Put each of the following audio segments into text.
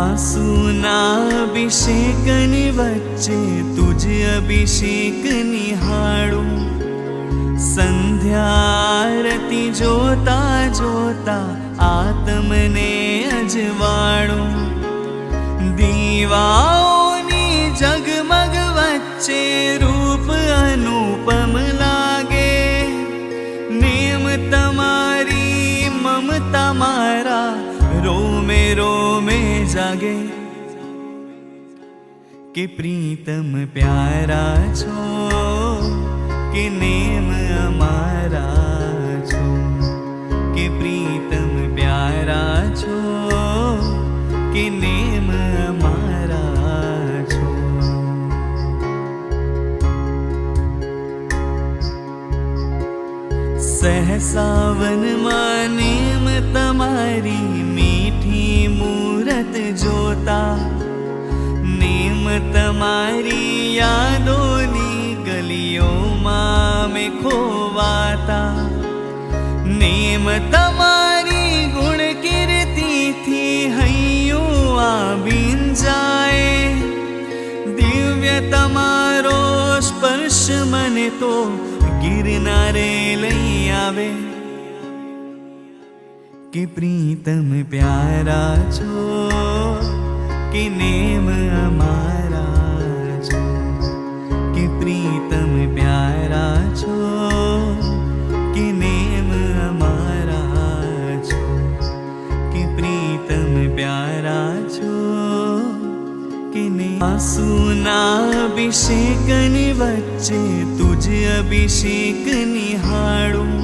आसुनाभिषेकनि वच्चे तुझे अभिषेक निहाळो। सन्ध्यारति जोता जोता आत्मने अजवाणो दीवाओनि जगमग वच्चे रूप अनुपम लागे। नेम तमारी मम तमारा જાગે કે પ્રીતમ પ્યારા છો કે નેમ અમારા છો કે પ્રીતમ પ્યારા છો કે નેમ અમારા છો સહસાવનમાં નેમ તમારી તમારી યાદોની ગલીઓમાં મેં ખોવાતા. નેમ તમારી ગુણ કીર્તિથી હૈયું આબીન જાય. દિવ્ય તમારો સ્પર્શ મને તો ગિરનારે લઈ આવે. કે પ્રીતમ પ્યારા છો, કે નેમ આંસુના અભિષેકની વચ્ચે તુજ અભિષેક નિહાળું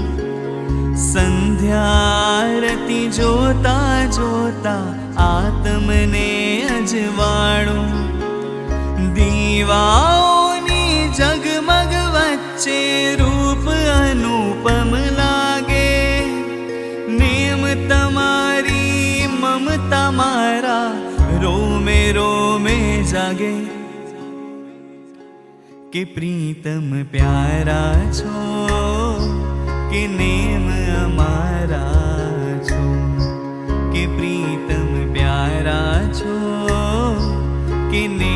સંધ્યારતી જોતા જોતા આત્મને અજવાળું દીવાઓની જગમગ વચ્ચે રૂપ અનુપમ લાગે નેમ તમારી મમતા મારા રોમે जागे कि प्रीतम प्यारा छो, कि नेम अमारा छो, कि प्रीतम प्यारा छो, कि नेम